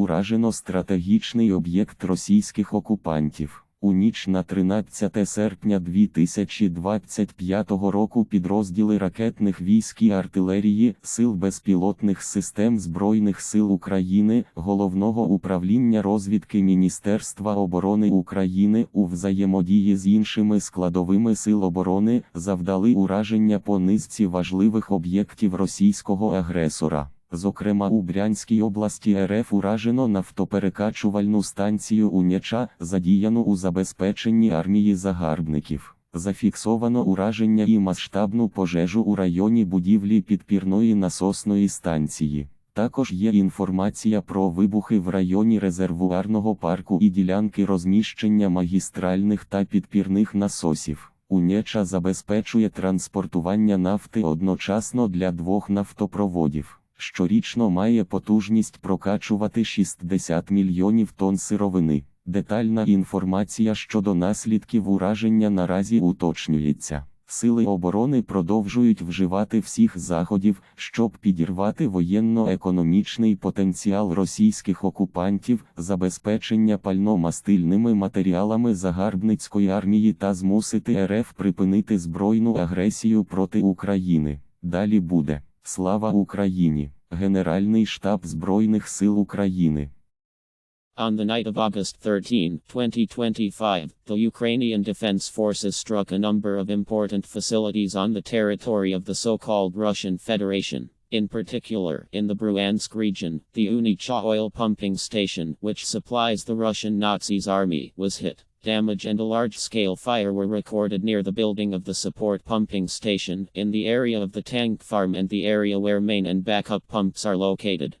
Уражено стратегічний об'єкт російських окупантів. У ніч на 13 серпня 2025 року підрозділи ракетних військ і артилерії, сил безпілотних систем Збройних сил України, Головного управління розвідки Міністерства оборони України у взаємодії з іншими складовими сил оборони завдали ураження по низці важливих об'єктів російського агресора. Зокрема, у Брянській області РФ уражено нафтоперекачувальну станцію Уняча, задіяну у забезпеченні армії загарбників. Зафіксовано ураження і масштабну пожежу у районі будівлі підпірної насосної станції. Також є інформація про вибухи в районі резервуарного парку і ділянки розміщення магістральних та підпірних насосів. Унеча забезпечує транспортування нафти одночасно для двох нафтопроводів. Щорічно має потужність прокачувати 60 мільйонів тонн сировини. Детальна інформація щодо наслідків ураження наразі уточнюється. Сили оборони продовжують вживати всіх заходів, щоб підірвати воєнно-економічний потенціал російських окупантів, забезпечення пально-мастильними матеріалами загарбницької армії та змусити РФ припинити збройну агресію проти України. Далі буде. Слава Україні! Генеральний штаб Збройних сил України. On the night of August 13, 2025, the Ukrainian Defense Forces struck a number of important facilities on the territory of the so called Russian Federation. In particular, in the Bryansk region, the Unicha oil pumping station, which supplies the Russian Nazis army, was hit. Damage and a large scale fire were recorded near the building of the support pumping station, in the area of the tank farm, and the area where main and backup pumps are located.